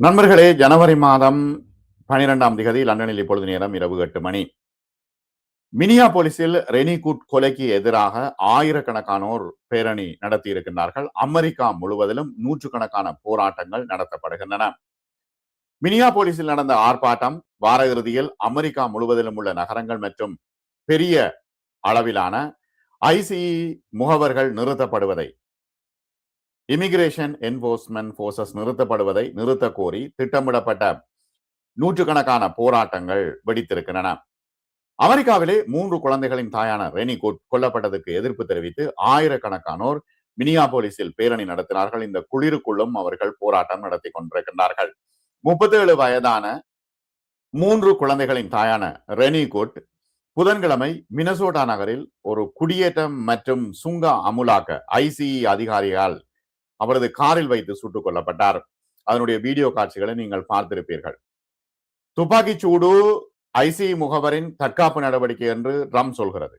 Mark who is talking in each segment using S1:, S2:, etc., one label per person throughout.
S1: நண்பர்களே ஜனவரி மாதம் பனிரெண்டாம் திகதி லண்டனில் இப்பொழுது நேரம் இரவு எட்டு மணி. மினியா போலீஸில் ரெனிகுட் கொலைக்கு எதிராக ஆயிரக்கணக்கானோர் பேரணி நடத்தி இருக்கின்றார்கள் அமெரிக்கா முழுவதிலும் நூற்றுக்கணக்கான போராட்டங்கள் நடத்தப்படுகின்றன. மினியா போலீஸில் நடந்த ஆர்ப்பாட்டம் வார இறுதியில் அமெரிக்கா முழுவதிலும் உள்ள நகரங்கள் மற்றும் பெரிய அளவிலான ஐசிஇ முகவர்கள் நிறுத்தப்படுவதை இமிகிரேஷன் என்போர்ஸ்மெண்ட் போர்சஸ் நிறுத்தப்படுவதை நிறுத்த கோரி திட்டமிடப்பட்ட நூற்றுக்கணக்கான போராட்டங்கள் வெடித்திருக்கின்றன. அமெரிக்காவிலே மூன்று குழந்தைகளின் தாயான ரெனி கொல்லப்பட்டதுக்கு கொல்லப்பட்டதற்கு எதிர்ப்பு தெரிவித்து ஆயிரக்கணக்கானோர் மினியாபோலிஸில் பேரணி நடத்தினார்கள். இந்த குளிருக்குள்ளும் அவர்கள் போராட்டம் நடத்தி கொண்டிருக்கின்றார்கள். முப்பத்தேழு வயதான மூன்று குழந்தைகளின் தாயான ரெனி குட் புதன்கிழமை மினசோட்டா நகரில் ஒரு குடியேற்றம் மற்றும் சுங்க அமுலாக்க ஐசிஇ அதிகாரியால் அவரது காரில் வைத்து சுட்டுக் கொல்லப்பட்டார். அதனுடைய வீடியோ காட்சிகளை நீங்கள் பார்த்திருப்பீர்கள். துப்பாக்கி சூடு ஐசி முகவரின் தற்காப்பு நடவடிக்கை என்று ட்ரம் சொல்கிறது.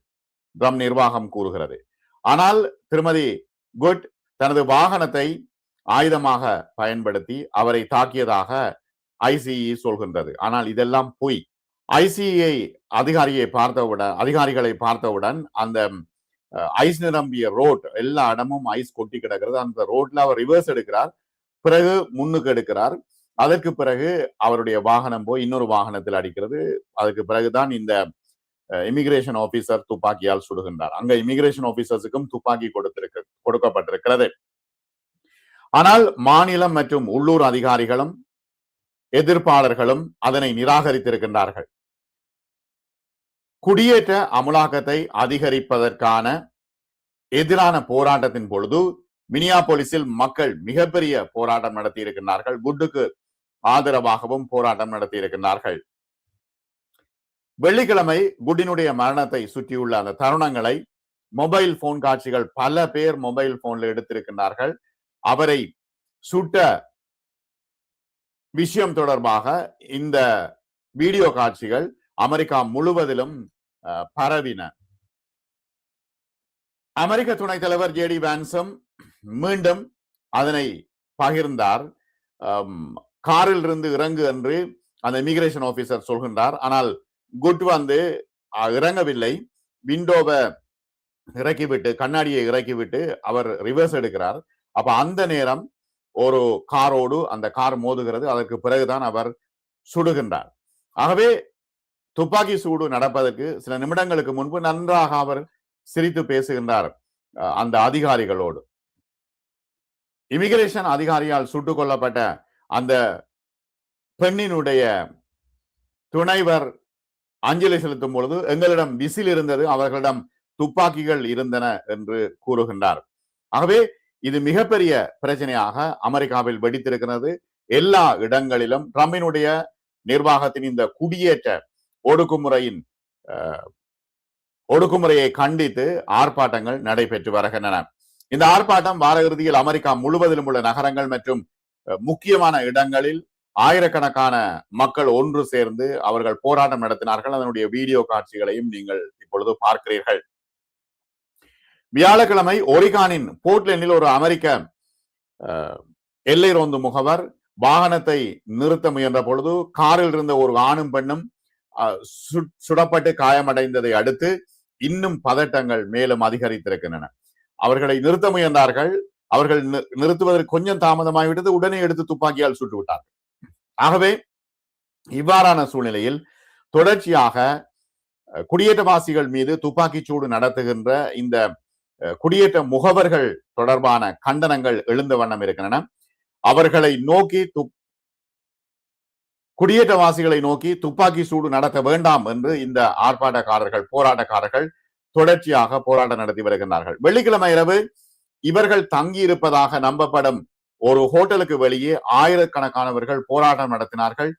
S1: ட்ரம் நிர்வாகம் கூறுகிறது. ஆனால் திருமதி குட் தனது வாகனத்தை ஆயுதமாக பயன்படுத்தி அவரை தாக்கியதாக ஐசிஇ சொல்கின்றது. ஆனால் இதெல்லாம் பொய். ஐசிஐ அதிகாரியை பார்த்தவுடன் அதிகாரிகளை பார்த்தவுடன் அந்த ஐஸ் நிரம்பிய ரோட் எல்லா இடமும் ஐஸ் கொட்டி கிடக்கிறது. அந்த ரோட்ல அவர் ரிவர்ஸ் எடுக்கிறார். பிறகு முன்னுக்கு எடுக்கிறார். அதற்கு பிறகு அவருடைய வாகனம் போய் இன்னொரு வாகனத்தில் அடிக்கிறது. அதுக்கு பிறகுதான் இந்த இமிகிரேஷன் ஆபீசர் துப்பாக்கியால் சுடுகின்றார். அங்க இமிகிரேஷன் ஆபீசர்ஸுக்கும் துப்பாக்கி கொடுத்திருக்க கொடுக்கப்பட்டிருக்கிறது. ஆனால் மாநிலம் மற்றும் உள்ளூர் அதிகாரிகளும் எதிர்ப்பாளர்களும் அதனை நிராகரித்திருக்கின்றார்கள். குடியேற்ற அமுலாக்கத்தை அதிகரிப்பதற்கான எதிரான போராட்டத்தின் பொழுது மினியாபோலிஸில் மக்கள் மிகப்பெரிய போராட்டம் நடத்தி இருக்கின்றார்கள் குட்டுக்கு ஆதரவாகவும் போராட்டம் நடத்தி இருக்கின்றார்கள் வெள்ளிக்கிழமை குட்டினுடைய மரணத்தை சுற்றியுள்ள அந்த தருணங்களை மொபைல் போன் காட்சிகள் பல பேர் மொபைல் போன்ல எடுத்திருக்கின்றார்கள். அவரை சுட்ட விஷயம் தொடர்பாக இந்த வீடியோ காட்சிகள் அமெரிக்கா முழுவதிலும் பரவின. அமெரிக்க துணைத் தலைவர் ஜேடி வான்சம் மீண்டும் அதனை பகிர்ந்தார். காரில் இருந்து இறங்கு என்று அந்த இமிகிரேஷன் ஆபீசர் சொல்கின்றார். ஆனால் குட் வந்து இறங்கவில்லை. விண்டோவை இறக்கிவிட்டு கண்ணாடியை இறக்கிவிட்டு அவர் ரிவர்ஸ் எடுக்கிறார். அப்ப அந்த நேரம் ஒரு காரோடு அந்த கார் மோதுகிறது. அதற்கு பிறகுதான் அவர் சுடுகின்றார். ஆகவே துப்பாக்கி சூடு நடப்பதற்கு சில நிமிடங்களுக்கு முன்பு நன்றாக அவர் சிரித்து பேசுகின்றார் அந்த அதிகாரிகளோடு. இமிகிரேஷன் அதிகாரியால் சுட்டுக் கொல்லப்பட்ட அந்த பெண்ணினுடைய துணைவர் அஞ்சலி செலுத்தும் பொழுது எங்களிடம் விசில் இருந்தது அவர்களிடம் துப்பாக்கிகள் இருந்தன என்று கூறுகின்றார். ஆகவே இது மிகப்பெரிய பிரச்சனையாக அமெரிக்காவில் வெடித்திருக்கிறது. எல்லா இடங்களிலும் ட்ரம்பினுடைய நிர்வாகத்தின் இந்த குடியேற்ற ஒடுக்குமுறையின் ஒடுக்குமுறையை கண்டித்து ஆர்ப்பாட்டங்கள் நடைபெற்று வருகின்றன. இந்த ஆர்ப்பாட்டம் வார இறுதியில் அமெரிக்கா முழுவதிலும் உள்ள நகரங்கள் மற்றும் முக்கியமான இடங்களில் ஆயிரக்கணக்கான மக்கள் ஒன்று சேர்ந்து அவர்கள் போராட்டம் நடத்தினார்கள். அதனுடைய வீடியோ காட்சிகளையும் நீங்கள் இப்பொழுது பார்க்கிறீர்கள். வியாழக்கிழமை ஒரிகானின் போர்ட்லேண்டில் ஒரு அமெரிக்க எல்லை ரோந்து முகவர் வாகனத்தை நிறுத்த முயன்ற பொழுது காரில் இருந்த ஒரு ஆணும் பெண்ணும் சுடப்பட்டு காயமடைந்ததை அடுத்து இன்னும் பதட்டங்கள் மேலும் அதிகரித்திருக்கின்றன. அவர்களை நிறுத்த முயன்றார்கள். அவர்கள் நிறுத்துவதற்கு கொஞ்சம் தாமதமாகிவிட்டது. உடனே எடுத்து துப்பாக்கியால் சுட்டு விட்டார்கள் ஆகவே இவ்வாறான சூழ்நிலையில் தொடர்ச்சியாக குடியேற்றவாசிகள் மீது துப்பாக்கி சூடு நடத்துகின்ற இந்த குடியேற்ற முகவர்கள் தொடர்பான கண்டனங்கள் எழுந்த வண்ணம் இருக்கின்றன. அவர்களை நோக்கி குடியேற்றவாசிகளை நோக்கி துப்பாக்கி சூடு நடத்த வேண்டாம் என்று இந்த ஆர்ப்பாட்டக்காரர்கள் போராட்டக்காரர்கள் தொடர்ச்சியாக போராட்டம் நடத்தி வருகின்றார்கள். வெள்ளிக்கிழமை இரவு இவர்கள் தங்கி இருப்பதாக நம்பப்படும் ஒரு ஹோட்டலுக்கு வெளியே ஆயிரக்கணக்கானவர்கள் போராட்டம் நடத்தினார்கள்.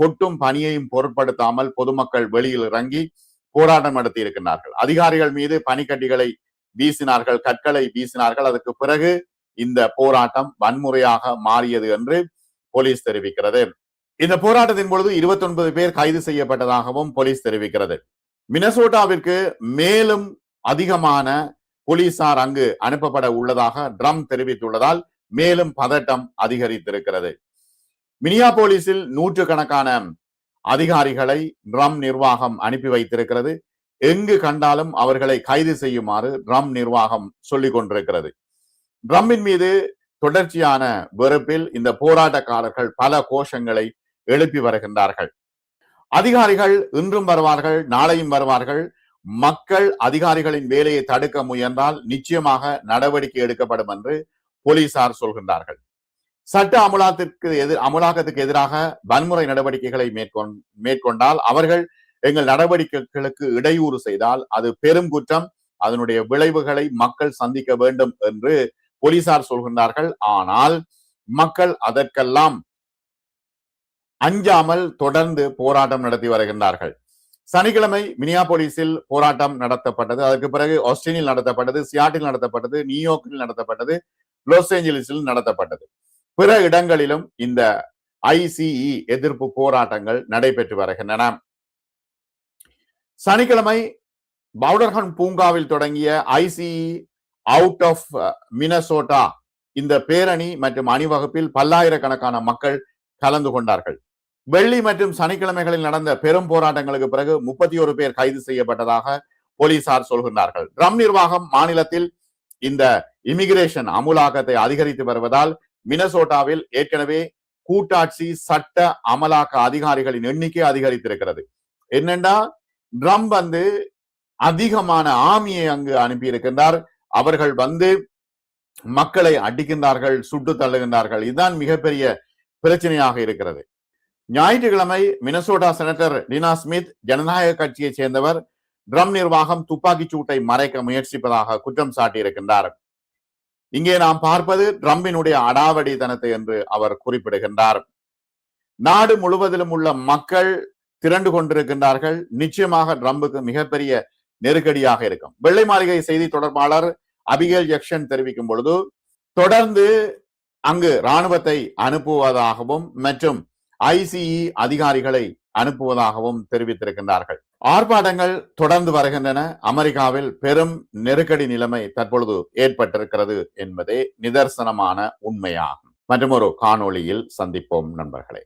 S1: கொட்டும் பணியையும் பொருட்படுத்தாமல் பொதுமக்கள் வெளியில் இறங்கி போராட்டம் நடத்தி இருக்கிறார்கள் அதிகாரிகள் மீது பனிக்கட்டிகளை வீசினார்கள் கற்களை வீசினார்கள். அதற்கு பிறகு இந்த போராட்டம் வன்முறையாக மாறியது என்று போலீஸ் தெரிவிக்கிறது. இந்த போராட்டத்தின் பொழுது இருபத்தி ஒன்பது பேர் கைது செய்யப்பட்டதாகவும் போலீஸ் தெரிவிக்கிறது. மினசோட்டாவிற்கு மேலும் அதிகமான போலீசார் அங்கு அனுப்பப்பட உள்ளதாக ட்ரம் தெரிவித்துள்ளதால் மேலும் பதட்டம் அதிகரித்திருக்கிறது. மினியா போலீசில் நூற்று கணக்கான அதிகாரிகளை ட்ரம் நிர்வாகம் அனுப்பி வைத்திருக்கிறது. எங்கு கண்டாலும் அவர்களை கைது செய்யுமாறு ட்ரம் நிர்வாகம் சொல்லிக் கொண்டிருக்கிறது. ட்ரம்பின் மீது தொடர்ச்சியான வெறுப்பில் இந்த போராட்டக்காரர்கள் பல கோஷங்களை எழுப்பி வருகின்றார்கள். அதிகாரிகள் இன்றும் வருவார்கள் நாளையும் வருவார்கள். மக்கள் அதிகாரிகளின் வேலையை தடுக்க முயன்றால் நிச்சயமாக நடவடிக்கை எடுக்கப்படும் என்று போலீசார் சொல்கின்றார்கள். சட்ட அமுலாத்திற்கு எதிர் அமுலாக்கத்துக்கு எதிராக வன்முறை நடவடிக்கைகளை மேற்கொண் மேற்கொண்டால் அவர்கள் எங்கள் நடவடிக்கைகளுக்கு இடையூறு செய்தால் அது பெரும் குற்றம் அதனுடைய விளைவுகளை மக்கள் சந்திக்க வேண்டும் என்று போலீசார் சொல்கின்றார்கள். ஆனால் மக்கள் அதற்கெல்லாம் அஞ்சாமல் தொடர்ந்து போராட்டம் நடத்தி வருகின்றார்கள். சனிக்கிழமை மினியாபோலிஸில் போராட்டம் நடத்தப்பட்டது. அதற்கு பிறகு ஆஸ்திரேலியில் நடத்தப்பட்டது சியாட்டில் நடத்தப்பட்டது நியூயார்க்கில் நடத்தப்பட்டது லாஸ் ஏஞ்சலிஸில் நடத்தப்பட்டது. பிற இடங்களிலும் இந்த ஐசிஇ எதிர்ப்பு போராட்டங்கள் நடைபெற்று வருகின்றன. சனிக்கிழமை பவுடர்ஹன் பூங்காவில் தொடங்கிய ஐசிஇ அவுட் ஆஃப் மினசோட்டா இந்த பேரணி மற்றும் அணிவகுப்பில் பல்லாயிரக்கணக்கான மக்கள் கலந்து கொண்டார்கள். வெள்ளி மற்றும் சனிக்கிழமைகளில் நடந்த பெரும் போராட்டங்களுக்கு பிறகு முப்பத்தி ஒரு பேர் கைது செய்யப்பட்டதாக போலீசார் சொல்கின்றார்கள். ட்ரம் நிர்வாகம் மாநிலத்தில் இந்த இமிகிரேஷன் அமுலாக்கத்தை அதிகரித்து வருவதால் மினசோட்டாவில் ஏற்கனவே கூட்டாட்சி சட்ட அமலாக்க அதிகாரிகளின் எண்ணிக்கை அதிகரித்திருக்கிறது. என்னென்னா ட்ரம் வந்து அதிகமான ஆமியை அங்கு அனுப்பியிருக்கின்றார். அவர்கள் வந்து மக்களை அடிக்கின்றார்கள் சுட்டு தள்ளுகின்றார்கள். இதுதான் மிகப்பெரிய பிரச்சனையாக இருக்கிறது. ஞாயிற்றுக்கிழமை மினசோடா செனட்டர் டினா ஸ்மித் ஜனநாயக கட்சியைச் சேர்ந்தவர் ட்ரம் நிர்வாகம் துப்பாக்கிச் சூட்டை மறைக்க முயற்சிப்பதாக குற்றம் சாட்டியிருக்கின்றார். இங்கே நாம் பார்ப்பது ட்ரம்பினுடைய அடாவடித்தனத்தை என்று அவர் குறிப்பிடுகின்றார். நாடு முழுவதிலும் உள்ள மக்கள் திரண்டு கொண்டிருக்கின்றார்கள். நிச்சயமாக ட்ரம்புக்கு மிகப்பெரிய நெருக்கடியாக இருக்கும். வெள்ளை மாளிகை செய்தி தொடர்பாளர் அபிகேல் ஜக்ஷன் தெரிவிக்கும் பொழுது தொடர்ந்து அங்கு ராணுவத்தை அனுப்புவதாகவும் மற்றும் ஐசிஇ அதிகாரிகளை அனுப்புவதாகவும் தெரிவித்திருக்கின்றார்கள். ஆர்ப்பாட்டங்கள் தொடர்ந்து வருகின்றன. அமெரிக்காவில் பெரும் நெருக்கடி நிலைமை தற்பொழுது ஏற்பட்டிருக்கிறது என்பதே நிதர்சனமான உண்மையாகும். மற்றும் ஒரு காணொளியில் சந்திப்போம் நண்பர்களே.